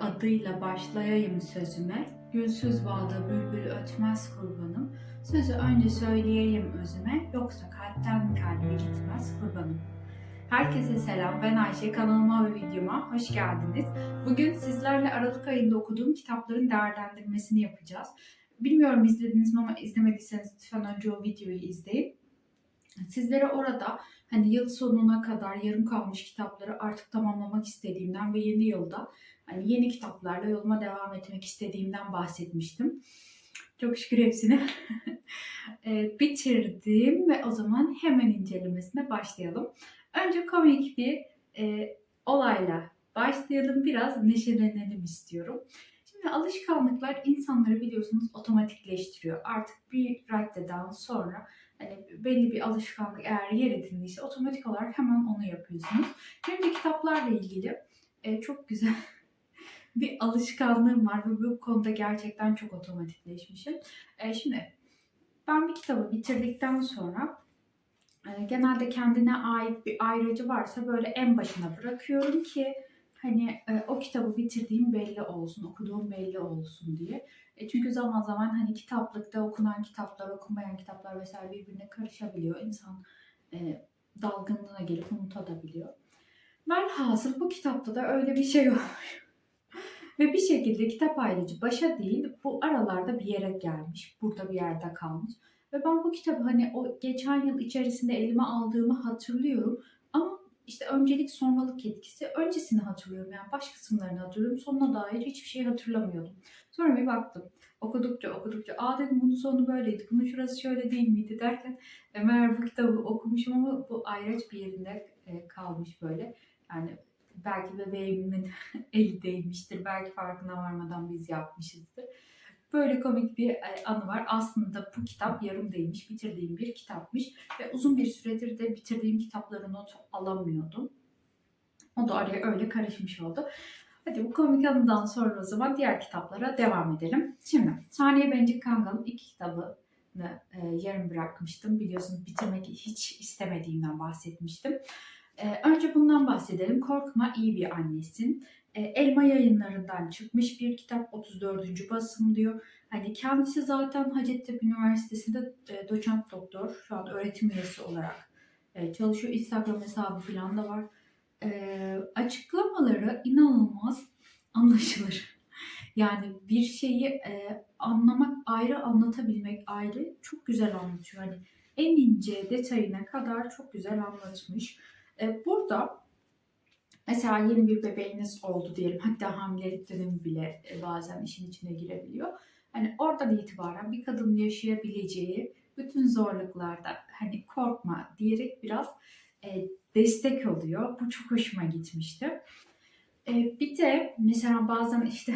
Adıyla başlayayım sözüme. Gülsüz bağda bülbül ötmez kurbanım. Sözü önce söyleyeyim özüme. Yoksa kalpten kalbe gitmez kurbanım. Herkese selam. Ben Ayşe. Kanalıma ve videoma hoş geldiniz. Bugün sizlerle Aralık ayında okuduğum kitapların değerlendirmesini yapacağız. Bilmiyorum izlediniz mi ama izlemediyseniz lütfen önce o videoyu izleyin. Sizlere orada hani yıl sonuna kadar yarım kalmış kitapları artık tamamlamak istediğimden ve yeni yılda hani yeni kitaplarla yoluma devam etmek istediğimden bahsetmiştim. Çok şükür hepsini e, bitirdim ve o zaman hemen incelemesine başlayalım. Önce komik bir e, olayla başlayalım. Biraz neşelenelim istiyorum. Şimdi alışkanlıklar insanları biliyorsunuz otomatikleştiriyor. Artık bir raddeden sonra hani belli bir alışkanlık eğer yer edindiyse otomatik olarak hemen onu yapıyorsunuz. Benim de kitaplarla ilgili e, çok güzel bir alışkanlığım var ve bu konuda gerçekten çok otomatikleşmişim. E, şimdi ben bir kitabı bitirdikten sonra e, genelde kendine ait bir ayrıcı varsa böyle en başına bırakıyorum ki hani e, o kitabı bitirdiğim belli olsun, okuduğum belli olsun diye. E, çünkü zaman zaman hani kitaplıkta okunan kitaplar, okunmayan kitaplar vesaire birbirine karışabiliyor. İnsan e, dalgınlığına gelip unutabiliyor. Velhasıl bu kitapta da öyle bir şey olmuş. Ve bir şekilde kitap ayrıcı başa değil bu aralarda bir yere gelmiş. Burada bir yerde kalmış. Ve ben bu kitabı hani o geçen yıl içerisinde elime aldığımı hatırlıyorum. İşte öncelik sonralık etkisi öncesini hatırlıyorum. Yani baş kısımlarını hatırlıyorum. Sonuna dair hiçbir şey hatırlamıyordum. Sonra bir baktım. Okudukça okudukça aa dedim bunun sonu böyleydi. Bunun şurası şöyle değil miydi derken e, meğer bu kitabı okumuşum ama bu ayraç bir yerinde e, kalmış böyle. Yani belki bebeğimin eli değmiştir. Belki farkına varmadan biz yapmışızdır. Böyle komik bir e, anı var. Aslında bu kitap yarım değilmiş, bitirdiğim bir kitapmış. Ve uzun bir süredir de bitirdiğim kitapları not alamıyordum. O da araya öyle karışmış oldu. Hadi bu komik anıdan sonra o zaman diğer kitaplara devam edelim. Şimdi Saniye Bencik Kangal'ın iki kitabını e, yarım bırakmıştım. Biliyorsunuz bitirmek hiç istemediğimden bahsetmiştim. Ee, önce bundan bahsedelim. Korkma iyi bir annesin. Ee, Elma yayınlarından çıkmış bir kitap 34. basım diyor. Hani kendisi zaten Hacettepe Üniversitesi'nde e, doçent doktor. Şu an öğretim üyesi olarak e, çalışıyor. Instagram hesabı falan da var. E, açıklamaları inanılmaz anlaşılır. Yani bir şeyi e, anlamak ayrı, anlatabilmek ayrı. Çok güzel anlatıyor. Hani en ince detayına kadar çok güzel anlatmış. E, burada mesela yeni bir bebeğiniz oldu diyelim. Hatta hamilelik dönemi bile e, bazen işin içine girebiliyor. Hani oradan itibaren bir kadın yaşayabileceği bütün zorluklarda hani korkma diyerek biraz e, destek oluyor. Bu çok hoşuma gitmişti. E, bir de mesela bazen işte,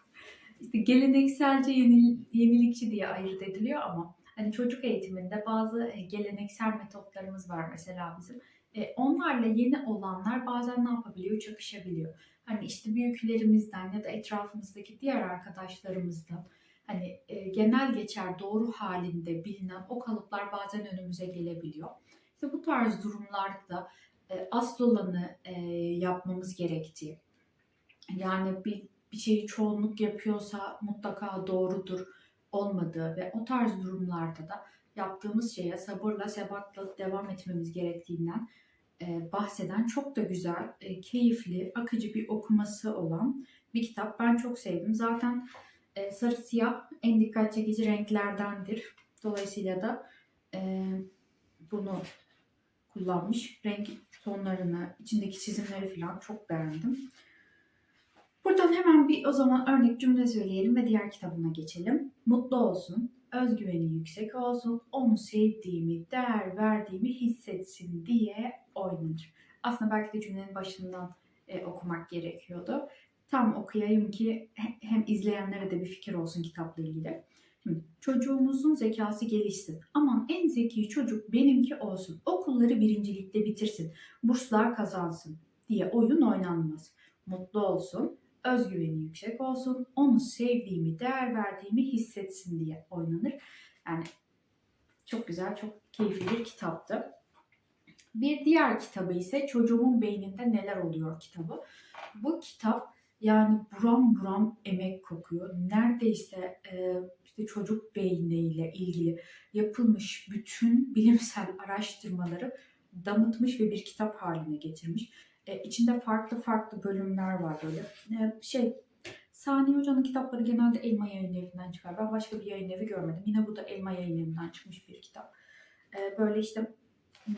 işte gelenekselce yeni, yenilikçi diye ayırt ediliyor ama hani çocuk eğitiminde bazı e, geleneksel metotlarımız var mesela bizim. E, onlarla yeni olanlar bazen ne yapabiliyor? Çakışabiliyor. Hani işte büyüklerimizden ya da etrafımızdaki diğer arkadaşlarımızdan hani e, genel geçer doğru halinde bilinen o kalıplar bazen önümüze gelebiliyor. İşte bu tarz durumlarda e, asıl olanı e, yapmamız gerektiği. Yani bir, bir şeyi çoğunluk yapıyorsa mutlaka doğrudur olmadığı ve o tarz durumlarda da yaptığımız şeye sabırla, sebatla devam etmemiz gerektiğinden e, bahseden çok da güzel, e, keyifli, akıcı bir okuması olan bir kitap. Ben çok sevdim. Zaten e, sarı siyah en dikkat çekici renklerdendir. Dolayısıyla da bunu kullanmış. Renk tonlarını, içindeki çizimleri falan çok beğendim. Buradan hemen bir o zaman örnek cümle söyleyelim ve diğer kitabına geçelim. Mutlu olsun, özgüveni yüksek olsun, onu sevdiğimi, değer verdiğimi hissetsin diye oynanır. Aslında belki de cümlenin başından e, okumak gerekiyordu. Tam okuyayım ki hem izleyenlere de bir fikir olsun kitapla ilgili. Şimdi, çocuğumuzun zekası gelişsin. Aman en zeki çocuk benimki olsun. Okulları birincilikle bitirsin. Burslar kazansın diye oyun oynanmaz. Mutlu olsun, özgüveni yüksek olsun, onu sevdiğimi, değer verdiğimi hissetsin diye oynanır. Yani çok güzel, çok keyifli bir kitaptı. Bir diğer kitabı ise Çocuğumun Beyninde Neler Oluyor kitabı. Bu kitap yani buram buram emek kokuyor. Neredeyse e, işte çocuk beyniyle ilgili yapılmış bütün bilimsel araştırmaları damıtmış ve bir kitap haline getirmiş. E, içinde farklı farklı bölümler var böyle. E, şey Sani Hoca'nın kitapları genelde Elma Yayın Evi'nden çıkar. Ben başka bir yayın evi görmedim. Yine bu da Elma Yayın Evi'nden çıkmış bir kitap. E, böyle işte hmm,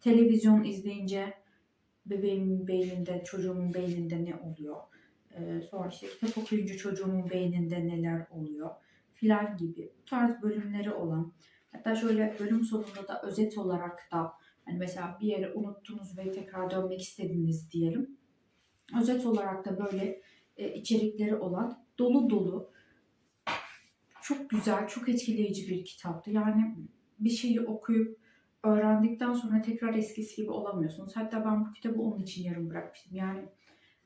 televizyon izleyince bebeğimin beyninde, çocuğumun beyninde ne oluyor? E, sonra işte kitap okuyunca çocuğumun beyninde neler oluyor? Filan gibi bu tarz bölümleri olan hatta şöyle bölüm sonunda da özet olarak da hani mesela bir yere unuttunuz ve tekrar dönmek istediniz diyelim. Özet olarak da böyle e, içerikleri olan dolu dolu çok güzel, çok etkileyici bir kitaptı. Yani bir şeyi okuyup öğrendikten sonra tekrar eskisi gibi olamıyorsunuz. Hatta ben bu kitabı onun için yarım bırakmıştım. Yani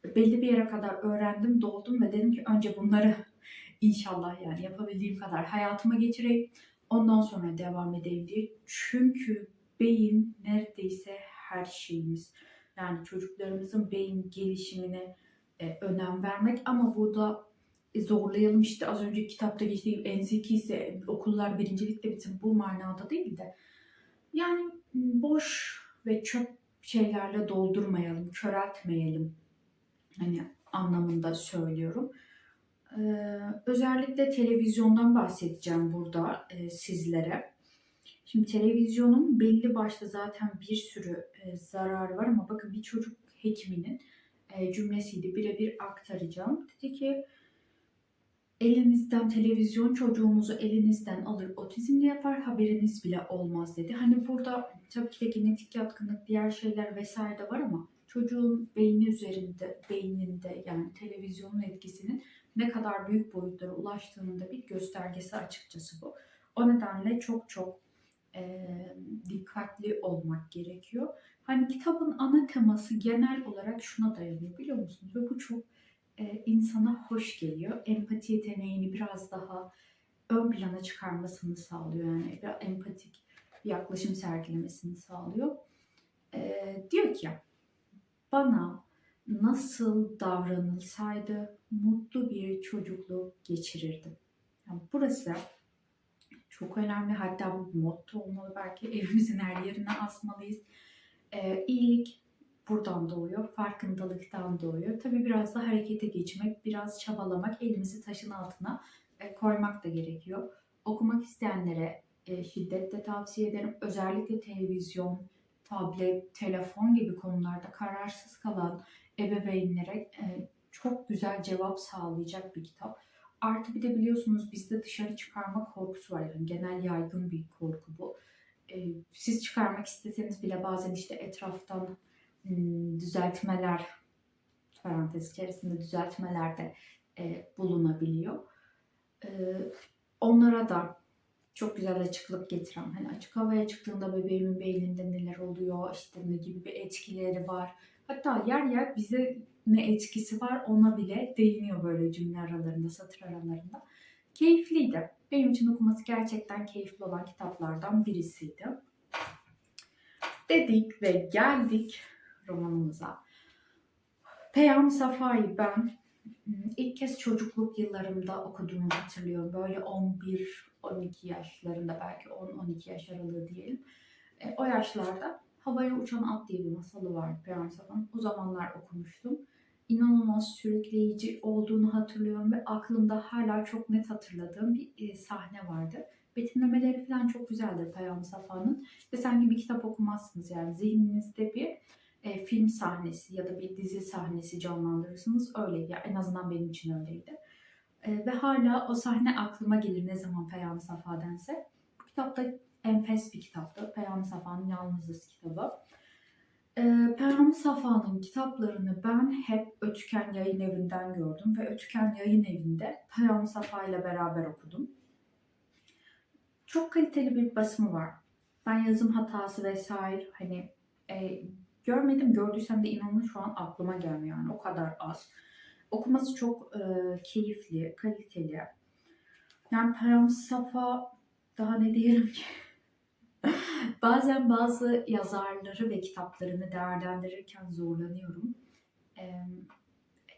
belli bir yere kadar öğrendim, doldum ve dedim ki önce bunları inşallah yani yapabildiğim kadar hayatıma geçireyim. Ondan sonra devam edeyim diye. Çünkü beyin neredeyse her şeyimiz. Yani çocuklarımızın beyin gelişimine e, önem vermek ama burada e, zorlayalım işte az önce kitapta geçtiğim en zeki ise okullar birincilikle bitsin bu manada değil de yani boş ve çöp şeylerle doldurmayalım, köreltmeyelim hani anlamında söylüyorum. Ee, özellikle televizyondan bahsedeceğim burada e, sizlere. Şimdi televizyonun belli başlı zaten bir sürü e, zararı var ama bakın bir çocuk hekiminin e, cümlesiydi. Birebir aktaracağım. Dedi ki elinizden televizyon çocuğunuzu elinizden alır otizmli yapar haberiniz bile olmaz dedi. Hani burada tabii ki de genetik yatkınlık diğer şeyler vesaire de var ama çocuğun beyni üzerinde beyninde yani televizyonun etkisinin ne kadar büyük boyutlara ulaştığının da bir göstergesi açıkçası bu. O nedenle çok çok e, dikkatli olmak gerekiyor. Hani kitabın ana teması genel olarak şuna dayanıyor biliyor musunuz? Ve bu çok e, insana hoş geliyor. Empati yeteneğini biraz daha ön plana çıkarmasını sağlıyor. Yani biraz empatik bir yaklaşım sergilemesini sağlıyor. E, diyor ki bana nasıl davranılsaydı mutlu bir çocukluk geçirirdim. Yani burası çok önemli. Hatta bu motto olmalı. Belki evimizin her yerine asmalıyız. Ee, iyilik buradan doğuyor. Farkındalıktan doğuyor. Tabii biraz da harekete geçmek, biraz çabalamak, elimizi taşın altına e, koymak da gerekiyor. Okumak isteyenlere e, şiddetle tavsiye ederim. Özellikle televizyon, tablet, telefon gibi konularda kararsız kalan ebeveynlere e, çok güzel cevap sağlayacak bir kitap. Artı bir de biliyorsunuz bizde dışarı çıkarma korkusu var. Yani genel yaygın bir korku bu. Ee, siz çıkarmak isteseniz bile bazen işte etraftan hmm, düzeltmeler parantez içerisinde düzeltmeler de e, bulunabiliyor. Ee, onlara da çok güzel açıklık getiren, hani açık havaya çıktığında bebeğimin beyninde neler oluyor, işte ne gibi bir etkileri var. Hatta yer yer bize ne etkisi var ona bile değiniyor böyle cümle aralarında, satır aralarında. Keyifliydi. Benim için okuması gerçekten keyifli olan kitaplardan birisiydi. Dedik ve geldik romanımıza. Peyam Safa'yı ben ilk kez çocukluk yıllarımda okuduğumu hatırlıyorum. Böyle 11-12 yaşlarında belki 10-12 yaş aralığı diyelim. E, o yaşlarda Havaya Uçan At diye bir masalı vardı Peyam Safa'nın. O zamanlar okumuştum inanılmaz sürükleyici olduğunu hatırlıyorum ve aklımda hala çok net hatırladığım bir e, sahne vardı. Betimlemeleri falan çok güzeldir Peyami Safa'nın ve sanki bir kitap okumazsınız yani zihninizde bir e, film sahnesi ya da bir dizi sahnesi canlandırırsınız öyleydi. Yani en azından benim için öyleydi. E, ve hala o sahne aklıma gelir ne zaman Peyami Safa dense. Bu kitap da enfes bir kitaptı. Peyami Safa'nın Yalnızız kitabı. Ee, Peyami Safa'nın kitaplarını ben hep Ötüken Yayın Evi'nden gördüm ve Ötüken Yayın Evi'nde Peyami Safa ile beraber okudum. Çok kaliteli bir basımı var. Ben yazım hatası vesaire hani e, görmedim. Gördüysem de inanın şu an aklıma gelmiyor yani o kadar az. Okuması çok e, keyifli, kaliteli. Yani Peyami Safa daha ne diyelim ki? Bazen bazı yazarları ve kitaplarını değerlendirirken zorlanıyorum.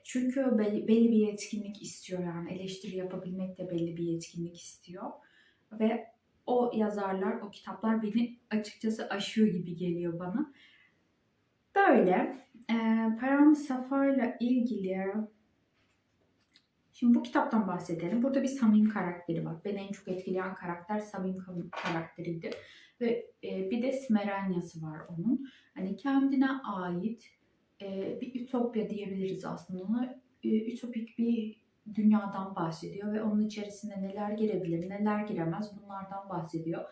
Çünkü belli, bir yetkinlik istiyor yani eleştiri yapabilmek de belli bir yetkinlik istiyor. Ve o yazarlar, o kitaplar beni açıkçası aşıyor gibi geliyor bana. Böyle. Param Safa'yla ilgili Şimdi bu kitaptan bahsedelim. Burada bir Samim karakteri var. Beni en çok etkileyen karakter Samim karakteriydi. Ve e, bir de Smeranyası var onun. Hani kendine ait e, bir ütopya diyebiliriz aslında ona. E, ütopik bir dünyadan bahsediyor ve onun içerisine neler girebilir, neler giremez bunlardan bahsediyor.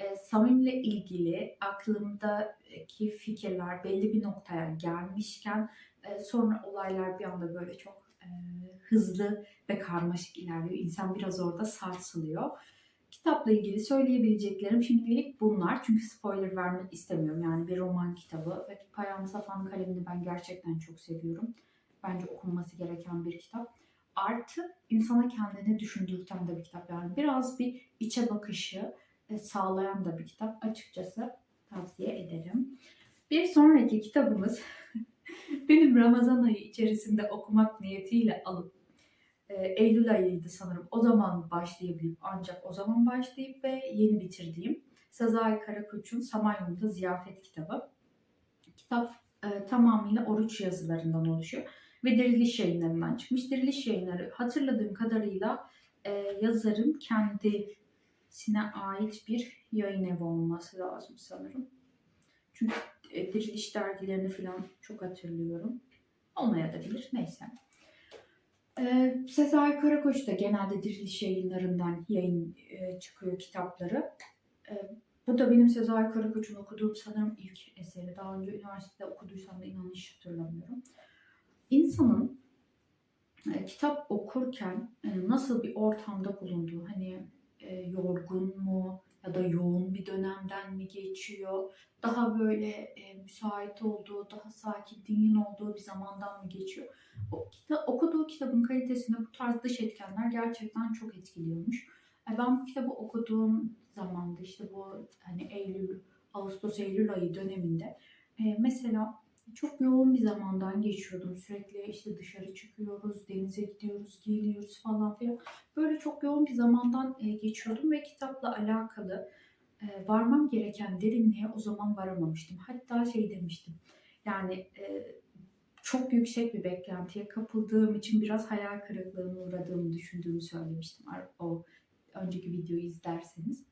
E, Samim'le ilgili aklımdaki fikirler belli bir noktaya gelmişken e, sonra olaylar bir anda böyle çok e, hızlı ve karmaşık ilerliyor. İnsan biraz orada sarsılıyor. Kitapla ilgili söyleyebileceklerim şimdilik bunlar. Çünkü spoiler vermek istemiyorum. Yani bir roman kitabı ve Payam Safan kalemini ben gerçekten çok seviyorum. Bence okunması gereken bir kitap. Artı insana kendini düşündürten de bir kitap. Yani biraz bir içe bakışı e, sağlayan da bir kitap. Açıkçası tavsiye ederim. Bir sonraki kitabımız benim Ramazan ayı içerisinde okumak niyetiyle alıp Eylül ayıydı sanırım. O zaman başlayabilip ancak o zaman başlayıp ve yeni bitirdiğim Sezai Karakoç'un Samanyolu'da Ziyafet kitabı. Kitap e, tamamıyla oruç yazılarından oluşuyor ve Diriliş yayınlarından çıkmış. Diriliş yayınları hatırladığım kadarıyla e, yazarın kendisine ait bir yayın evi olması lazım sanırım. Çünkü e, Diriliş dergilerini falan çok hatırlıyorum. Olmayabilir. Neyse. Ee, Sezai Karakoç da genelde Diriliş yayınlarından yayın e, çıkıyor kitapları. E, bu da benim Sezai Karakoç'un okuduğum sanırım ilk eseri. Daha önce üniversitede okuduysam da inanın hiç hatırlamıyorum. İnsanın e, kitap okurken e, nasıl bir ortamda bulunduğu, hani e, yorgun mu ya da yoğun bir dönemden mi geçiyor, daha böyle e, müsait olduğu, daha sakin, dingin olduğu bir zamandan mı geçiyor? O kita okuduğu kitabın kalitesine bu tarz dış etkenler gerçekten çok etkiliyormuş. E, ben bu kitabı okuduğum zamanda işte bu hani Eylül, Ağustos, Eylül ayı döneminde e, mesela çok yoğun bir zamandan geçiyordum. Sürekli işte dışarı çıkıyoruz, denize gidiyoruz, geliyoruz falan filan. Böyle çok yoğun bir zamandan e, geçiyordum ve kitapla alakalı e, varmam gereken derinliğe o zaman varamamıştım. Hatta şey demiştim. Yani e, çok yüksek bir beklentiye kapıldığım için biraz hayal kırıklığına uğradığımı düşündüğümü söylemiştim. O önceki videoyu izlerseniz.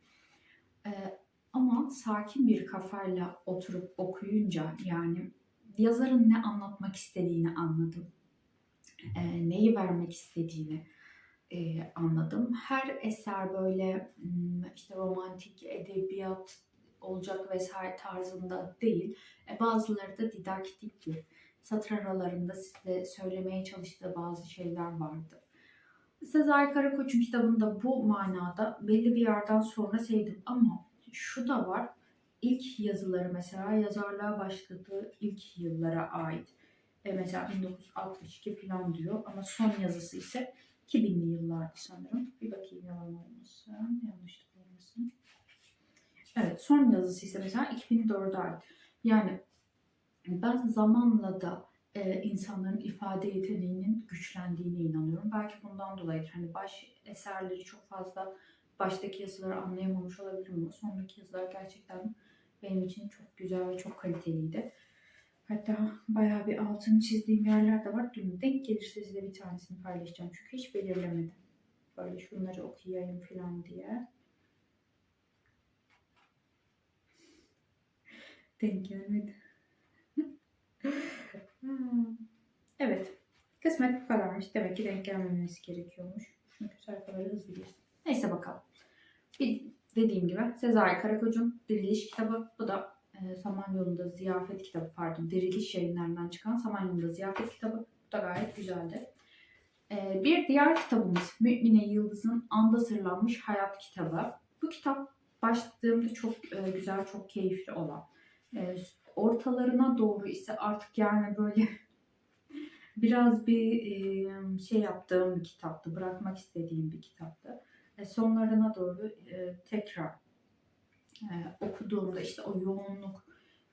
Ama sakin bir kafayla oturup okuyunca yani yazarın ne anlatmak istediğini anladım. E, neyi vermek istediğini e, anladım. Her eser böyle hmm, işte romantik edebiyat olacak vesaire tarzında değil. E, bazıları da didaktiktir. Satır aralarında size söylemeye çalıştığı bazı şeyler vardı. Sezai Karakoç'un kitabında bu manada belli bir yerden sonra sevdim ama şu da var ilk yazıları mesela yazarlığa başladığı ilk yıllara ait. E mesela 1962 falan diyor ama son yazısı ise 2000'li yıllardı sanırım. Bir bakayım yalan olmasın, yanlışlık olmasın. Evet son yazısı ise mesela 2004'e ait. Yani ben zamanla da e, insanların ifade yeteneğinin güçlendiğine inanıyorum. Belki bundan dolayı hani baş eserleri çok fazla baştaki yazıları anlayamamış olabilirim ama sonraki yazılar gerçekten benim için çok güzel ve çok kaliteliydi. Hatta bayağı bir altını çizdiğim yerler de var. Dün denk gelirse size bir tanesini paylaşacağım. Çünkü hiç belirlemedim. Böyle şunları okuyayım falan diye. denk gelmedi. evet. Kısmet bu kadarmış. Demek ki denk gelmemesi gerekiyormuş. Çünkü sayfaları hızlı geçti. Neyse bakalım. Bir dediğim gibi Sezai Karakoç'un Diriliş kitabı. Bu da e, Samanyolu'nda Ziyafet kitabı pardon. Diriliş yayınlarından çıkan Samanyolu'da Ziyafet kitabı. Bu da gayet güzeldi. E, bir diğer kitabımız Mümine Yıldız'ın Anda Sırlanmış Hayat kitabı. Bu kitap başladığımda çok e, güzel, çok keyifli olan. E, ortalarına doğru ise artık yani böyle biraz bir e, şey yaptığım bir kitaptı. Bırakmak istediğim bir kitaptı. E, sonlarına doğru e, tekrar e, okuduğumda işte o yoğunluk,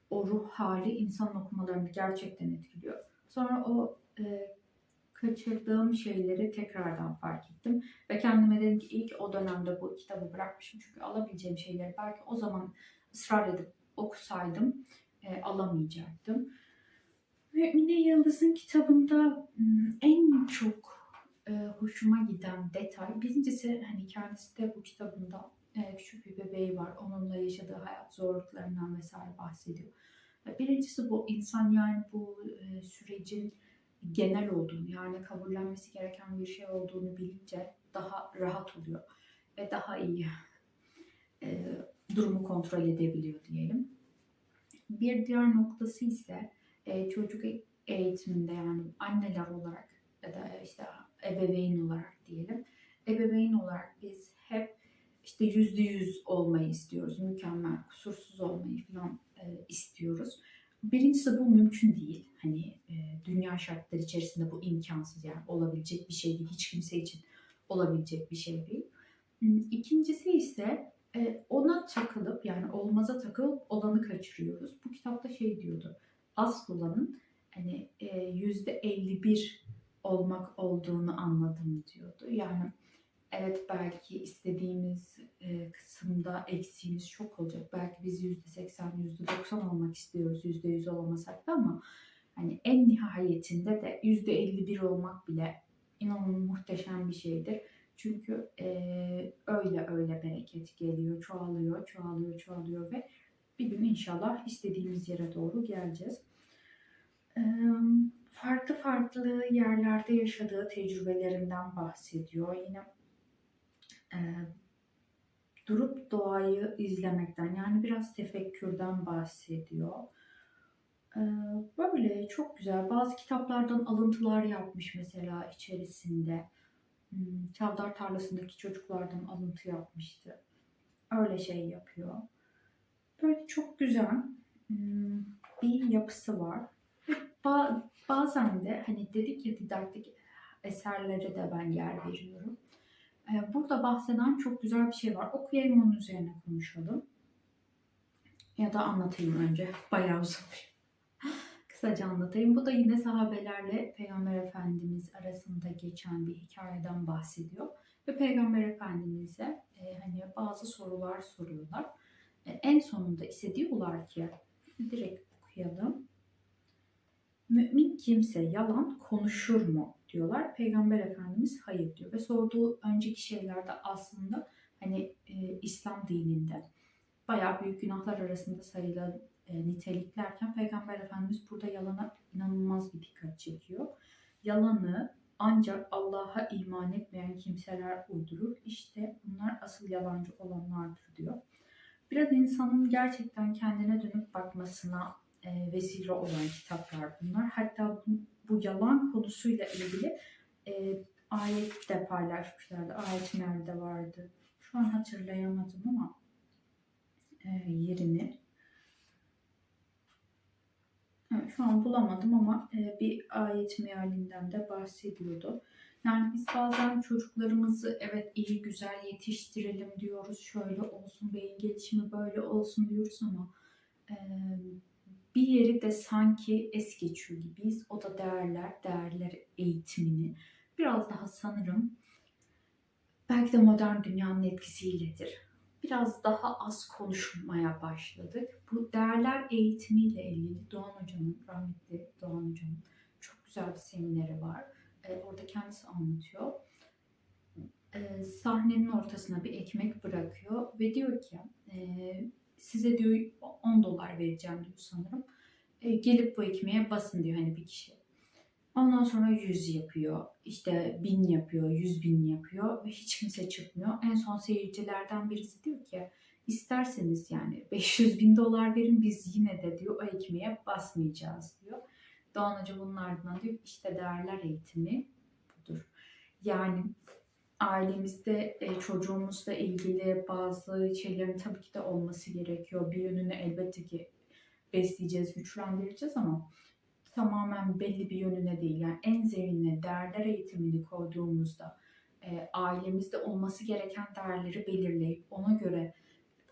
o ruh hali insan okumalarını gerçekten etkiliyor. Sonra o kaçırdığım şeyleri tekrardan fark ettim. Ve kendime dedim ki ki o dönemde bu kitabı bırakmışım. Çünkü alabileceğim şeyleri belki o zaman ısrar edip okusaydım e, alamayacaktım. Mümine Yıldız'ın kitabında en çok e, hoşuma giden detay, birincisi hani kendisi de bu kitabında e, küçük bir bebeği var. Onunla yaşadığı hayat zorluklarından vesaire bahsediyor. E, Birincisi bu insan yani bu e, sürecin genel olduğunu yani kabullenmesi gereken bir şey olduğunu bilince daha rahat oluyor ve daha iyi e, durumu kontrol edebiliyor diyelim. Bir diğer noktası ise e, çocuk eğitiminde yani anneler olarak ya da işte ebeveyn olarak diyelim. Ebeveyn olarak biz hep işte yüzde yüz olmayı istiyoruz. Mükemmel, kusursuz olmayı falan e, istiyoruz. Birincisi bu mümkün değil. Hani e, dünya şartları içerisinde bu imkansız yani olabilecek bir şey değil. Hiç kimse için olabilecek bir şey değil. Hmm, İkincisi ise e, ona takılıp yani olmaza takılıp olanı kaçırıyoruz. Bu kitapta şey diyordu. Asıl olanın hani e, yüzde 51 olmak olduğunu anladım diyordu. Yani evet belki istediğimiz e, kısımda eksiğimiz çok olacak. Belki biz yüzde 80, yüzde 90 olmak istiyoruz yüzde 100 olamasak da ama hani en nihayetinde de yüzde 51 olmak bile inanılmaz muhteşem bir şeydir. Çünkü e, öyle öyle bereket geliyor, çoğalıyor, çoğalıyor, çoğalıyor ve bir gün inşallah istediğimiz yere doğru geleceğiz. E, farklı farklı yerlerde yaşadığı tecrübelerinden bahsediyor. Yine e, durup doğayı izlemekten yani biraz tefekkürden bahsediyor. E, böyle çok güzel. Bazı kitaplardan alıntılar yapmış mesela içerisinde. Hmm, Çavdar tarlasındaki çocuklardan alıntı yapmıştı. Öyle şey yapıyor. Böyle çok güzel hmm, bir yapısı var. Bazen de hani dedik ya didaktik eserlere de ben yer veriyorum. Ee, Burada bahseden çok güzel bir şey var. Okuyayım onun üzerine konuşalım. Ya da anlatayım önce. Bayağı uzun. Kısaca anlatayım. Bu da yine sahabelerle Peygamber Efendimiz arasında geçen bir hikayeden bahsediyor. Ve Peygamber Efendimiz'e e, hani bazı sorular soruyorlar. E, en sonunda ise diyorlar ki direkt okuyalım. Mümin kimse yalan konuşur mu diyorlar. Peygamber Efendimiz hayır diyor ve sorduğu önceki şeylerde aslında hani e, İslam dininde bayağı büyük günahlar arasında sayılan e, niteliklerken Peygamber Efendimiz burada yalana inanılmaz bir dikkat çekiyor. Yalanı ancak Allah'a iman etmeyen kimseler uydurur. İşte bunlar asıl yalancı olanlardır diyor. Biraz insanın gerçekten kendine dönüp bakmasına e, vesile olan kitaplar bunlar. Hatta bu, yalan konusuyla ilgili e, ayet de paylaşmışlardı. Ayet nerede vardı? Şu an hatırlayamadım ama e, yerini. Evet, şu an bulamadım ama e, bir ayet mealinden de bahsediyordu. Yani biz bazen çocuklarımızı evet iyi güzel yetiştirelim diyoruz. Şöyle olsun beyin gelişimi böyle olsun diyoruz ama e, bir yeri de sanki es geçiyor gibiyiz. O da değerler, değerler eğitimini biraz daha sanırım belki de modern dünyanın etkisiyledir. Biraz daha az konuşmaya başladık. Bu değerler eğitimiyle ilgili Doğan Hoca'nın, rahmetli Doğan Hoca'nın çok güzel bir semineri var. Ee, orada kendisi anlatıyor. Ee, sahnenin ortasına bir ekmek bırakıyor ve diyor ki e, size diyor 10 dolar vereceğim diyor sanırım. E, gelip bu ekmeğe basın diyor hani bir kişi. Ondan sonra 100 yapıyor, işte 1000 yapıyor, 100 bin yapıyor ve hiç kimse çıkmıyor. En son seyircilerden birisi diyor ki isterseniz yani 500 bin dolar verin biz yine de diyor o ekmeğe basmayacağız diyor. Doğan Hoca bunun ardından diyor işte değerler eğitimi budur. Yani ailemizde e, çocuğumuzla ilgili bazı şeylerin tabii ki de olması gerekiyor. Bir yönünü elbette ki besleyeceğiz, güçlendireceğiz ama tamamen belli bir yönüne değil. Yani en zevkine değerler eğitimini koyduğumuzda e, ailemizde olması gereken değerleri belirleyip ona göre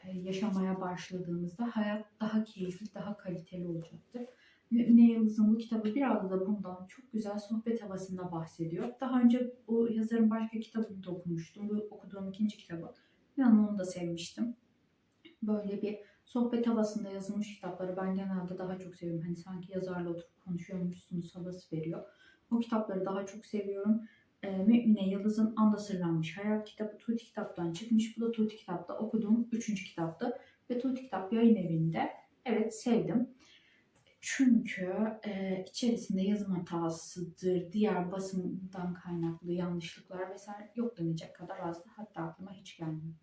e, yaşamaya başladığımızda hayat daha keyifli, daha kaliteli olacaktır. Mümine Yıldız'ın bu kitabı biraz da bundan çok güzel sohbet havasında bahsediyor. Daha önce bu yazarın başka kitabını da okumuştum. Bu okuduğum ikinci kitabı. İnanın onu da sevmiştim. Böyle bir sohbet havasında yazılmış kitapları ben genelde daha çok seviyorum. Hani sanki yazarla oturup konuşuyormuşsunuz havası veriyor. O kitapları daha çok seviyorum. Ee, Mümine Yıldız'ın Anda Sırlanmış Hayal kitabı Tuğti kitaptan çıkmış. Bu da Tuğti kitapta okuduğum üçüncü kitaptı. Ve Tuğti kitap yayın evinde. Evet sevdim. Çünkü e, içerisinde yazım hatasıdır, diğer basından kaynaklı yanlışlıklar vesaire yok denecek kadar azdı. Hatta aklıma hiç gelmiyor.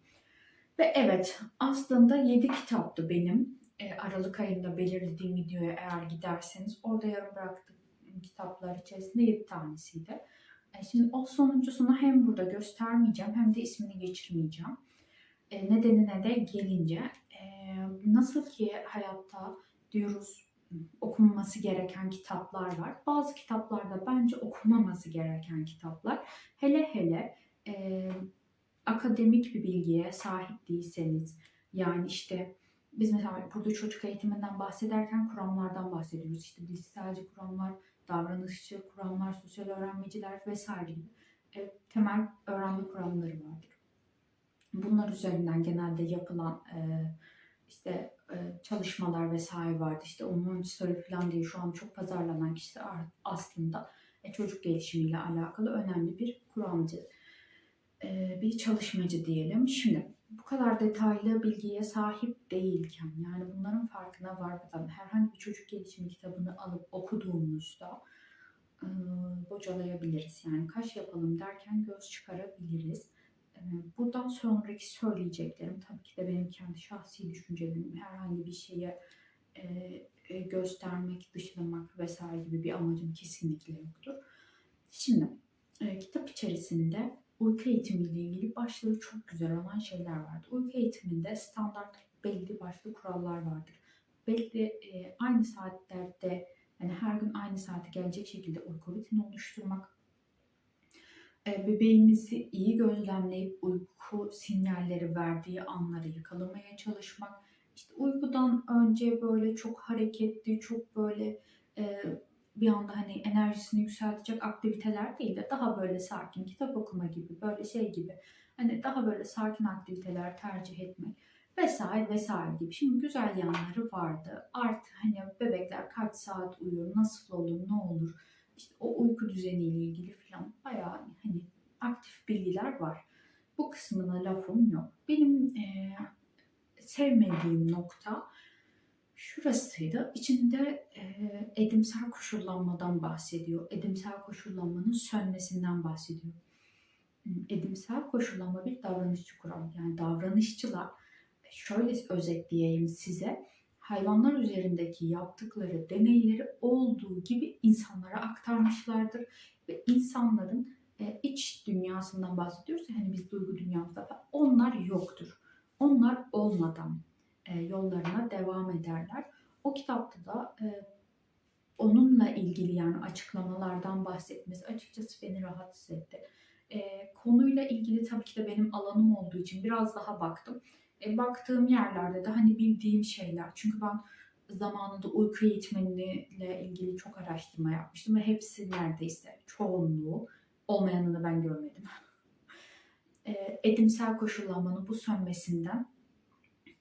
Ve evet aslında 7 kitaptı benim. E, Aralık ayında belirlediğim videoya eğer giderseniz orada yarım bıraktığım kitaplar içerisinde 7 tanesiydi. E, şimdi o sonuncusunu hem burada göstermeyeceğim hem de ismini geçirmeyeceğim. E, nedenine de gelince e, nasıl ki hayatta diyoruz okunması gereken kitaplar var. Bazı kitaplarda bence okunmaması gereken kitaplar. Hele hele e, akademik bir bilgiye sahip değilseniz yani işte biz mesela burada çocuk eğitiminden bahsederken kuramlardan bahsediyoruz. İşte bilişselci kuramlar, davranışçı kuramlar, sosyal öğrenmeciler vesaire gibi e, temel öğrenme kuramları vardır. Bunlar üzerinden genelde yapılan e, işte e, çalışmalar vesaire vardı. İşte onun story falan diye şu an çok pazarlanan kişi aslında e, çocuk gelişimiyle alakalı önemli bir kuramcı, e, bir çalışmacı diyelim. Şimdi bu kadar detaylı bilgiye sahip değilken yani bunların farkına varmadan herhangi bir çocuk gelişimi kitabını alıp okuduğumuzda bocalayabiliriz. Yani kaş yapalım derken göz çıkarabiliriz. E, buradan sonraki söyleyeceklerim tabii ki de benim kendi şahsi düşüncelerim. Herhangi bir şeye e, göstermek, dışlamak vesaire gibi bir amacım kesinlikle yoktur. Şimdi e, kitap içerisinde uyku eğitimiyle ilgili başlığı çok güzel olan şeyler vardır. Uyku eğitiminde standart belli başlı kurallar vardır. Belli e, aynı saatlerde yani her gün aynı saate gelecek şekilde uyku rutini oluşturmak, bebeğimizi iyi gözlemleyip uyku sinyalleri verdiği anları yakalamaya çalışmak, işte uykudan önce böyle çok hareketli, çok böyle e, bir anda hani enerjisini yükseltecek aktiviteler değil de daha böyle sakin kitap okuma gibi böyle şey gibi hani daha böyle sakin aktiviteler tercih etmek vesaire vesaire gibi. Şimdi güzel yanları vardı. Artık hani bebekler kaç saat uyur, nasıl olur, ne olur işte o uyku düzeniyle ilgili falan bayağı hani aktif bilgiler var. Bu kısmına lafım yok. Benim e, sevmediğim nokta şurasıydı. İçinde e, edimsel koşullanmadan bahsediyor. Edimsel koşullanmanın sönmesinden bahsediyor. Edimsel koşullanma bir davranışçı kuram. Yani davranışçılar şöyle özetleyeyim size. Hayvanlar üzerindeki yaptıkları deneyleri olduğu gibi insanlara aktarmışlardır. Ve insanların e, iç dünyasından bahsediyoruz. Hani biz duygu dünyamızda falan. Onlar yoktur. Onlar olmadan e, yollarına devam ederler. O kitapta da e, onunla ilgili yani açıklamalardan bahsetmesi açıkçası beni rahatsız etti. E, konuyla ilgili tabii ki de benim alanım olduğu için biraz daha baktım. E, baktığım yerlerde de hani bildiğim şeyler. Çünkü ben zamanında uyku eğitmeniyle ilgili çok araştırma yapmıştım ve hepsi neredeyse çoğunluğu olmayanını ben görmedim. E, edimsel koşullanmanın bu sönmesinden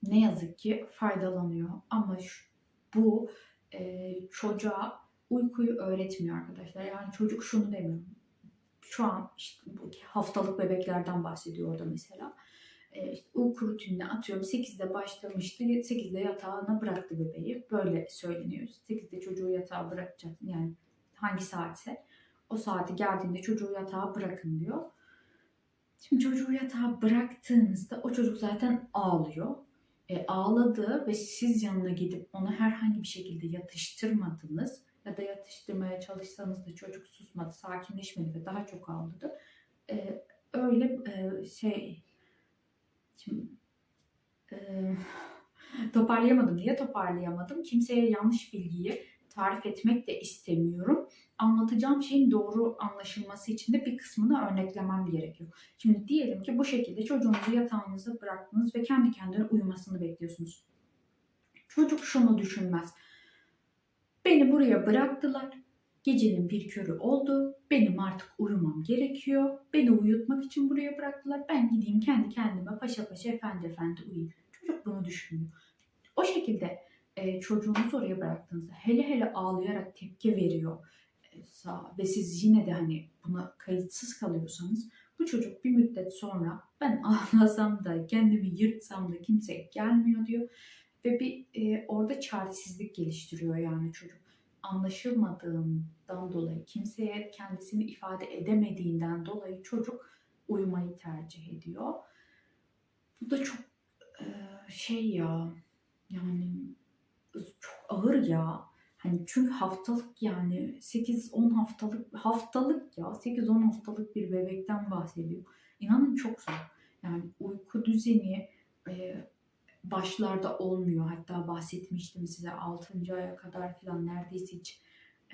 ne yazık ki faydalanıyor. Ama şu, bu e, çocuğa uykuyu öğretmiyor arkadaşlar. Yani çocuk şunu demiyor. Şu an işte bu haftalık bebeklerden bahsediyor orada mesela. E, işte uyku rutinine atıyorum 8'de başlamıştı. 8'de yatağına bıraktı bebeği. Böyle söyleniyor. 8'de çocuğu yatağa bırakacak. Yani hangi saatse o saati geldiğinde çocuğu yatağa bırakın diyor. Şimdi çocuğu yatağa bıraktığınızda o çocuk zaten ağlıyor e, ağladı ve siz yanına gidip onu herhangi bir şekilde yatıştırmadınız ya da yatıştırmaya çalışsanız da çocuk susmadı, sakinleşmedi ve daha çok ağladı. E, öyle e, şey şimdi e, toparlayamadım. Niye toparlayamadım? Kimseye yanlış bilgiyi tarif etmek de istemiyorum. Anlatacağım şeyin doğru anlaşılması için de bir kısmını örneklemem gerekiyor. Şimdi diyelim ki bu şekilde çocuğunuzu yatağınıza bıraktınız ve kendi kendine uyumasını bekliyorsunuz. Çocuk şunu düşünmez. Beni buraya bıraktılar. Gecenin bir körü oldu. Benim artık uyumam gerekiyor. Beni uyutmak için buraya bıraktılar. Ben gideyim kendi kendime paşa paşa efendi efendi uyuyayım. Çocuk bunu düşünmüyor. O şekilde e, çocuğunuzu oraya bıraktığınızda hele hele ağlayarak tepki veriyor e, ve siz yine de hani buna kayıtsız kalıyorsanız bu çocuk bir müddet sonra ben ağlasam da kendimi yırtsam da kimse gelmiyor diyor ve bir e, orada çaresizlik geliştiriyor yani çocuk anlaşılmadığından dolayı kimseye kendisini ifade edemediğinden dolayı çocuk uyumayı tercih ediyor. Bu da çok e, şey ya yani çok ağır ya. Hani çünkü haftalık yani 8-10 haftalık haftalık ya 8-10 haftalık bir bebekten bahsediyor. İnanın çok zor. Yani uyku düzeni e, başlarda olmuyor. Hatta bahsetmiştim size 6. aya kadar falan neredeyse hiç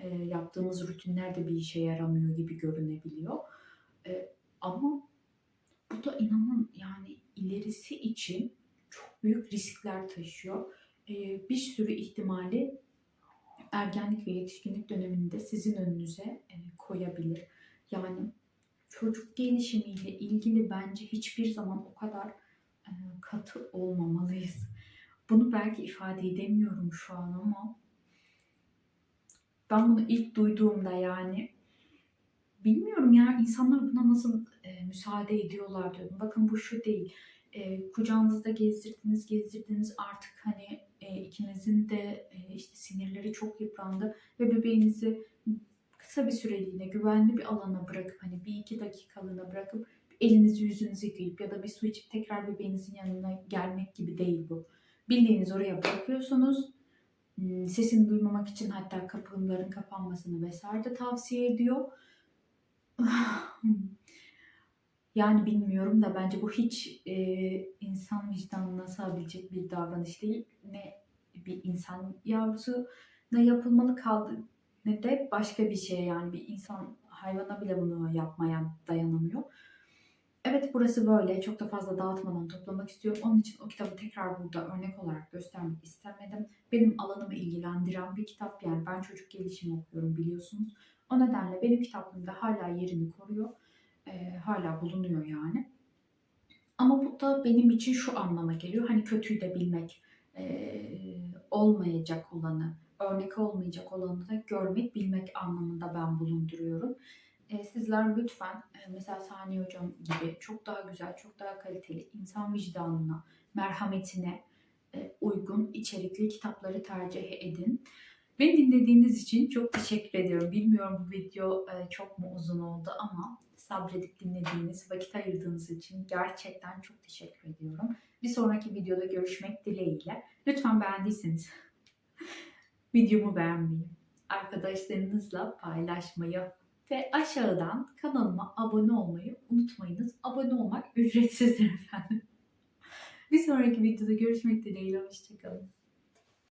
e, yaptığımız rutinler de bir işe yaramıyor gibi görünebiliyor. E, ama bu da inanın yani ilerisi için çok büyük riskler taşıyor. E, bir sürü ihtimali ergenlik ve yetişkinlik döneminde sizin önünüze e, koyabilir. Yani çocuk gelişimiyle ilgili bence hiçbir zaman o kadar katı olmamalıyız. Bunu belki ifade edemiyorum şu an ama ben bunu ilk duyduğumda yani bilmiyorum ya insanlar buna nasıl e, müsaade ediyorlar diyordum. Bakın bu şu değil. E, kucağınızda gezdirdiniz gezdirdiniz artık hani e, ikinizin de e, işte sinirleri çok yıprandı ve bebeğinizi kısa bir süreliğine güvenli bir alana bırakıp hani bir iki dakikalığına bırakıp elinizi yüzünüzü yıkayıp ya da bir su içip tekrar bebeğinizin yanına gelmek gibi değil bu. Bildiğiniz oraya bırakıyorsunuz. Hmm, Sesini duymamak için hatta kapıların kapanmasını vesaire de tavsiye ediyor. Yani bilmiyorum da bence bu hiç e, insan vicdanına sığabilecek bir davranış değil. Ne bir insan yavrusu ne yapılmalı kaldı ne de başka bir şey yani bir insan hayvana bile bunu yapmayan dayanamıyor. Evet burası böyle. Çok da fazla dağıtmadan toplamak istiyorum. Onun için o kitabı tekrar burada örnek olarak göstermek istemedim. Benim alanımı ilgilendiren bir kitap yani ben çocuk gelişimi okuyorum biliyorsunuz. O nedenle benim kitaplığımda hala yerini koruyor. Ee, hala bulunuyor yani. Ama bu da benim için şu anlama geliyor. Hani kötüyü de bilmek, ee, olmayacak olanı, örnek olmayacak olanı da görmek, bilmek anlamında ben bulunduruyorum. E, sizler lütfen e, mesela Saniye Hocam gibi çok daha güzel, çok daha kaliteli, insan vicdanına, merhametine e, uygun içerikli kitapları tercih edin. Beni dinlediğiniz için çok teşekkür ediyorum. Bilmiyorum bu video e, çok mu uzun oldu ama sabredip dinlediğiniz, vakit ayırdığınız için gerçekten çok teşekkür ediyorum. Bir sonraki videoda görüşmek dileğiyle. Lütfen beğendiyseniz videomu beğenmeyi, arkadaşlarınızla paylaşmayı ve aşağıdan kanalıma abone olmayı unutmayınız. Abone olmak ücretsizdir efendim. Bir sonraki videoda görüşmek dileğiyle. Hoşçakalın.